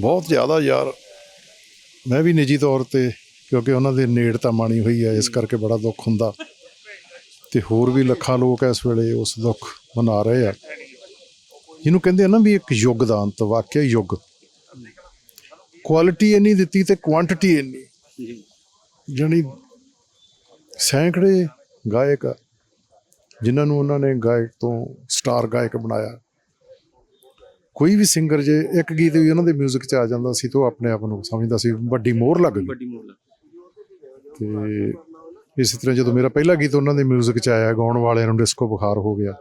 ਬਹੁਤ ਜ਼ਿਆਦਾ ਯਾਰ। ਮੈਂ ਵੀ ਨਿੱਜੀ ਤੌਰ ਤੇ ਕਿਉਂਕਿ ਉਹਨਾਂ ਦੇ ਨੇੜ ਤਾਂ ਮਾਣੀ ਹੋਈ ਹੈ ਇਸ ਕਰਕੇ ਬੜਾ ਦੁੱਖ ਹੁੰਦਾ। ਤੇ ਹੋਰ ਵੀ ਲੱਖਾਂ ਲੋਕ ਇਸ ਵੇਲੇ ਉਸ ਦੁੱਖ ਮਨਾ ਰਹੇ ਆ। ਜਿਹਨੂੰ ਕਹਿੰਦੇ ਆ ਨਾ ਵੀ ਇੱਕ ਯੁੱਗ ਦਾ ਅੰਤ ਵਾਕਿਆ ਯੁੱਗ। ਕੁਆਲਿਟੀ ਇੰਨੀ ਦਿੱਤੀ ਤੇ ਕੁਆਂਟੀਟੀ ਇੰਨੀ। ਜਾਣੀ ਸੈਂਕੜੇ ਗਾਇਕ ਜਿਨ੍ਹਾਂ ਨੂੰ ਉਹਨਾਂ ਨੇ ਗਾਇਕ ਤੋਂ ਸਟਾਰ ਗਾਇਕ ਬਣਾਇਆ। ਕੋਈ ਵੀ ਸਿੰਗਰ ਜੇ ਇੱਕ ਗੀਤ ਵੀ ਉਹਨਾਂ ਦੇ 뮤직 'ਚ ਆ ਜਾਂਦਾ ਸੀ ਤਾਂ ਉਹ ਆਪਣੇ ਆਪ ਨੂੰ ਸਮਝਦਾ ਸੀ ਵੱਡੀ ਮੋਹਰ ਲੱਗ ਗਈ ਵੱਡੀ ਮੋਹਰ ਤੇ ਇਸੇ ਤਰ੍ਹਾਂ ਜਦੋਂ ਮੇਰਾ ਪਹਿਲਾ ਗੀਤ ਉਹਨਾਂ ਦੇ 뮤직 'ਚ ਆਇਆ ਗਾਉਣ ਵਾਲਿਆਂ ਨੂੰ ਡਿਸਕੋ ਬੁਖਾਰ ਹੋ ਗਿਆ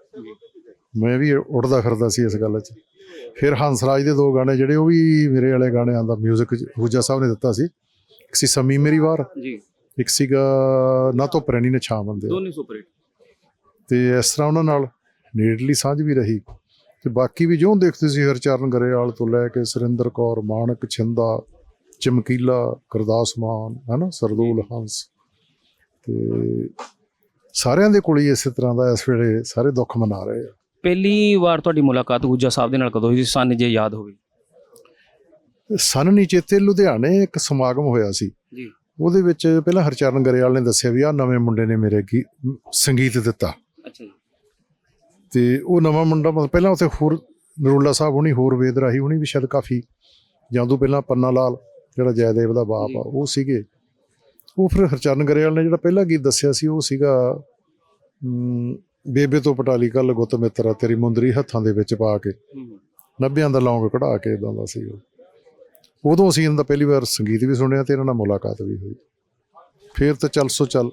ਮੈਂ ਵੀ ਉੱਡਦਾ ਫਿਰਦਾ ਸੀ ਇਸ ਗੱਲ 'ਚ ਫਿਰ ਹੰਸਰਾਜ ਦੇ ਦੋ ਗਾਣੇ ਜਿਹੜੇ ਉਹ ਵੀ ਮੇਰੇ ਵਾਲੇ ਗਾਣਿਆਂ ਦਾ 뮤직 ਹੂਜਾ ਸਾਹਿਬ ਨੇ ਦਿੱਤਾ ਸੀ ਇੱਕ ਸੀ ਸਮੀ ਮੇਰੀ ਵਾਰ ਜੀ ਇੱਕ ਸੀਗਾ ਨਾ ਤੋਂ ਪ੍ਰੈਣੀ ਨੇ ਛਾਂ ਬੰਦੇ ਦੋਨੇ ਸੁਪਰ ਹਿੱਟ ਤੇ ਇਸ ਤਰ੍ਹਾਂ ਉਹਨਾਂ ਨਾਲ ਨੇੜਲੀ ਸਾਂਝ ਵੀ ਰਹੀ ਤੇ ਬਾਕੀ ਵੀ ਜਿਉਂ ਦੇਖਦੇ ਸੀ ਹਰਚਰਨ ਗਰੇਵਾਲ ਤੋਂ ਲੈ ਕੇ ਸੁਰਿੰਦਰ ਕੌਰ ਮਾਨਕ ਛਿੰਦਾ ਚਮਕੀਲਾ ਗੁਰਦਾਸ ਮਾਨ ਹਨਾ ਸਰਦੂਲ ਹੰਸ। ਤੇ ਸਾਰਿਆਂ ਦੇ ਕੋਲ ਹੀ ਇਸੇ ਤਰ੍ਹਾਂ ਦਾ ਇਸ ਵੇਲੇ ਸਾਰੇ ਦੁੱਖ ਮਨਾ ਰਹੇ ਆ। ਪਹਿਲੀ ਵਾਰ ਤੁਹਾਡੀ ਮੁਲਾਕਾਤ ਗੁੱਜਾ ਸਾਹਿਬ ਦੇ ਨਾਲ ਕਦੋਂ ਹੋਈ ਸੀ? ਸਾਨੂੰ ਜੇ ਯਾਦ ਹੋਵੇ। ਸਨ ਨੀਚੇਤੇ ਲੁਧਿਆਣੇ ਇੱਕ ਸਮਾਗਮ ਹੋਇਆ ਸੀ। ਜੀ। ਉਹਦੇ ਵਿੱਚ ਪਹਿਲਾਂ ਹਰਚਰਨ ਗਰੇਵਾਲ ਨੇ ਦੱਸਿਆ ਵੀ ਆ ਨਵੇਂ ਮੁੰਡੇ ਨੇ ਮੇਰੇ ਸੰਗੀਤ ਦਿੱਤਾ। ਜੀ ਤੇ ਉਹ ਨਵਾਂ ਮੁੰਡਾ ਪਹਿਲਾਂ ਉੱਥੇ ਹੋਰ ਨਰੂਲਾ ਸਾਹਿਬ ਹੁਣੀ ਹੋਰ ਵੇਦ ਰਾਹੀ ਹੁਣੀ ਵੀ ਸ਼ਾਇਦ ਕਾਫੀ ਜਾਂ ਉਦੋਂ ਪਹਿਲਾਂ ਪੰਨਾ ਲਾਲ ਜਿਹੜਾ ਜੈਦੇਵ ਦਾ ਬਾਪ ਆ ਉਹ ਸੀਗੇ। ਉਹ ਫਿਰ ਹਰਚਰਨ ਗਰੇਵਾਲ ਨੇ ਜਿਹੜਾ ਪਹਿਲਾ ਗੀਤ ਦੱਸਿਆ ਸੀ ਉਹ ਸੀਗਾ ਬੇਬੇ ਤੋਂ ਪਟਾਲੀ ਕੱਲ ਗੁੱਤ ਮਿੱਤਰਾ ਤੇਰੀ ਮੁੰਦਰੀ ਹੱਥਾਂ ਦੇ ਵਿੱਚ ਪਾ ਕੇ। ਹੂੰ ਨੱਬਿਆਂ ਦਾ ਲੌਂਗ ਕਢਾ ਕੇ ਇਦਾਂ ਦਾ ਸੀ ਉਹ। ਉਦੋਂ ਅਸੀਂ ਇਹਨਾਂ ਦਾ ਪਹਿਲੀ ਵਾਰ ਸੰਗੀਤ ਵੀ ਸੁਣਿਆ ਤੇ ਇਹਨਾਂ ਨਾਲ ਮੁਲਾਕਾਤ ਵੀ ਹੋਈ। ਫਿਰ ਤਾਂ ਚੱਲ ਸੋ ਚੱਲ।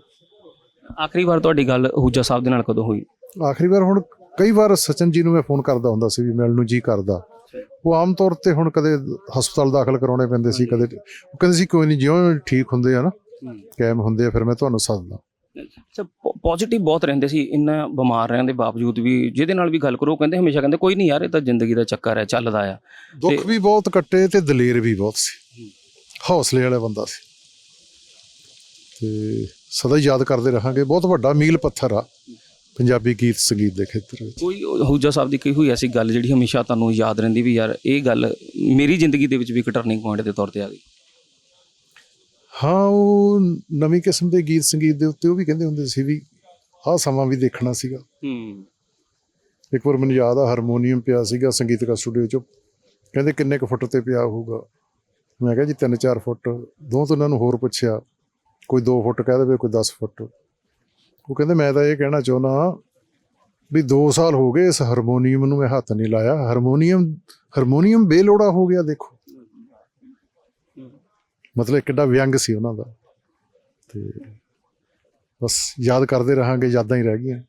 ਆਖਰੀ ਵਾਰ ਤੁਹਾਡੀ ਗੱਲ ਹੂਜਾ ਸਾਹਿਬ ਦੇ ਨਾਲ ਕਦੋਂ ਹੋਈ? ਆਖਰੀ ਵਾਰ ਹੁਣ ਕਈ ਵਾਰ ਸਚਨ ਜੀ ਨੂੰ ਮੈਂ ਫੋਨ ਕਰਦਾ ਹੁੰਦਾ ਸੀ ਵੀ ਮਿਲਣ ਨੂੰ ਜੀ ਕਰਦਾ। ਉਹ ਆਮ ਤੌਰ ਤੇ ਹੁਣ ਕਦੇ ਹਸਪਤਾਲ ਦਾਖਲ ਕਰਾਉਣੇ ਪੈਂਦੇ ਸੀ ਕਦੇ ਉਹ ਕਹਿੰਦੇ ਸੀ ਕੋਈ ਨਹੀਂ ਜਿਉਂ ਠੀਕ ਹੁੰਦੇ ਆ ਨਾ ਕਾਇਮ ਹੁੰਦੇ ਆ ਫਿਰ ਮੈਂ ਤੁਹਾਨੂੰ ਸੱਦਦਾ ਅੱਛਾ ਪੋਜ਼ਿਟਿਵ ਬਹੁਤ ਰਹਿੰਦੇ ਸੀ ਇੰਨਾ ਬਿਮਾਰ ਰਹਿਣ ਦੇ ਬਾਵਜੂਦ ਵੀ ਜਿਹਦੇ ਨਾਲ ਵੀ ਗੱਲ ਕਰੋ ਕਹਿੰਦੇ ਹਮੇਸ਼ਾ ਕਹਿੰਦੇ ਕੋਈ ਨਹੀਂ ਯਾਰ ਇਹ ਤਾਂ ਜ਼ਿੰਦਗੀ ਦਾ ਚੱਕਰ ਹੈ ਚੱਲਦਾ ਆ। ਦੁੱਖ ਵੀ ਬਹੁਤ ਕੱਟੇ ਤੇ ਦਲੇਰ ਵੀ ਬਹੁਤ ਸੀ। ਹੌਸਲੇ ਵਾਲਾ ਬੰਦਾ ਸੀ। ਤੇ ਸਦਾ ਯਾਦ ਕਰਦੇ ਰਹਾਂਗੇ ਬਹੁਤ ਵੱਡਾ ਮੀਲ ਪੱਥਰ ਆ। ਪੰਜਾਬੀ ਗੀਤ ਸੰਗੀਤ ਦੇ ਖੇਤਰ ਵਿੱਚ। ਕੋਈ ਹੂਜਾ ਸਾਹਿਬ ਦੀ ਕੋਈ ਹੋਈ ਐਸੀ ਗੱਲ ਜਿਹੜੀ ਹਮੇਸ਼ਾ ਤੁਹਾਨੂੰ ਯਾਦ ਰਹਿੰਦੀ ਵੀ ਯਾਰ ਇਹ ਗੱਲ ਮੇਰੀ ਜ਼ਿੰਦਗੀ ਦੇ ਵਿੱਚ ਵੀ ਇੱਕ ਟਰਨਿੰਗ ਪੁਆਇੰਟ ਦੇ ਤੌਰ ਤੇ ਆ ਗਈ? ਹਾਂ ਉਹ ਨਵੀਂ ਕਿਸਮ ਦੇ ਗੀਤ ਸੰਗੀਤ ਦੇ ਉੱਤੇ ਉਹ ਵੀ ਕਹਿੰਦੇ ਹੁੰਦੇ ਸੀ ਵੀ ਆਹ ਸਮਾਂ ਵੀ ਦੇਖਣਾ ਸੀਗਾ। ਹੂੰ। ਇੱਕ ਵਾਰ ਮੈਨੂੰ ਯਾਦ ਆ ਹਾਰਮੋਨੀਅਮ ਪਿਆ ਸੀਗਾ ਸੰਗੀਤਕਾ ਸਟੂਡੀਓ 'ਚ। ਕਹਿੰਦੇ ਕਿੰਨੇ ਕੁ ਫੁੱਟ ਤੇ ਪਿਆ ਹੋਊਗਾ। ਮੈਂ ਕਿਹਾ ਜੀ 3-4 ਫੁੱਟ। ਦੋ ਤੋਂ ਉਹਨਾਂ ਨੂੰ ਹੋਰ ਪੁੱਛਿਆ ਕੋਈ 2 ਫੁੱਟ ਕਹਿ ਦੇਵੇ ਕੋਈ 10 ਫੁੱਟ। ਉਹ ਕਹਿੰਦੇ, ਮੈਂ ਤਾਂ ਇਹ ਕਹਿਣਾ ਚਾਹੁੰਦਾ ਵੀ 2 ਸਾਲ ਹੋ ਗਏ ਇਸ ਹਾਰਮੋਨੀਅਮ ਨੂੰ ਮੈਂ ਹੱਥ ਨਹੀਂ ਲਾਇਆ। ਹਾਰਮੋਨੀਅਮ ਹਾਰਮੋਨੀਅਮ ਬੇਲੋੜਾ ਹੋ ਗਿਆ, ਦੇਖੋ। ਮਤਲਬ ਕਿੱਡਾ ਵਿਅੰਗ ਸੀ ਉਹਨਾਂ ਦਾ। ਤੇ ਬਸ ਯਾਦ ਕਰਦੇ ਰਹਾਂਗੇ, ਯਾਦਾਂ ਹੀ ਰਹਿ ਗਈਆਂ।